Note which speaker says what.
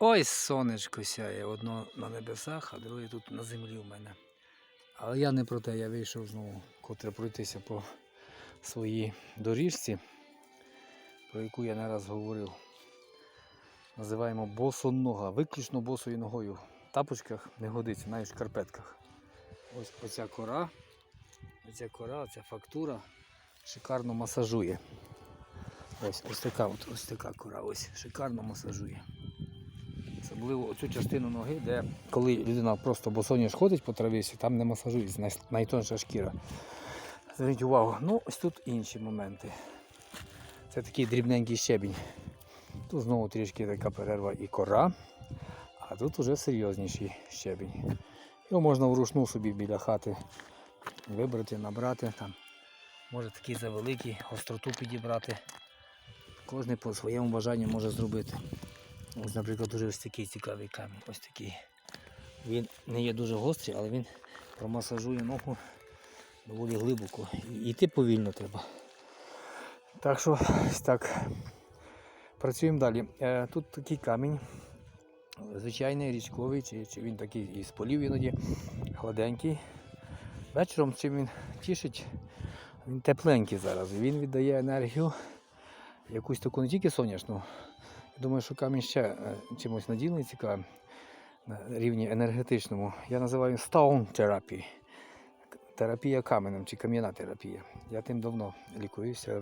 Speaker 1: Ось сонечко сяє, одно на небесах, а друге тут на землі в мене. Але я не про те, я вийшов знову, котре пройтися по своїй доріжці, про яку я не раз говорив. Називаємо босонога, виключно босою ногою. В тапочках не годиться, навіть в шкарпетках. Ось оця кора, оця кора, оця фактура шикарно масажує. Ось, ось така от, ось така кора, ось шикарно масажує. Особливо оцю частину ноги, де коли людина просто босоніж ходить по травісі, там не масажується, найтонша шкіра. Зверніть увагу, ну ось тут інші моменти. Це такий дрібненький щебінь. Тут знову трішки така перерва і кора, а тут уже серйозніший щебінь. Його можна вручну собі біля хати вибрати, набрати. Там. Може такий завеликий, гостроту підібрати. Кожен по своєму бажанню може зробити. Ось, наприклад, дуже ось такий цікавий камінь. Ось такий. Він не є дуже гострий, але він промасажує ногу доволі глибоко. І йти повільно треба. Так що так. Працюємо далі. Е, Тут такий камінь. Звичайний річковий, чи, чи він такий із полів іноді, гладенький. Вечором чим він тішить, він тепленький зараз. Він віддає енергію, якусь таку не тільки сонячну. Думаю, що камінь ще е, чимось надійний цікавим на рівні енергетичному. Я називаю stone therapy. Терапія каменем чи кам'яна терапія. Я тим давно лікуюся.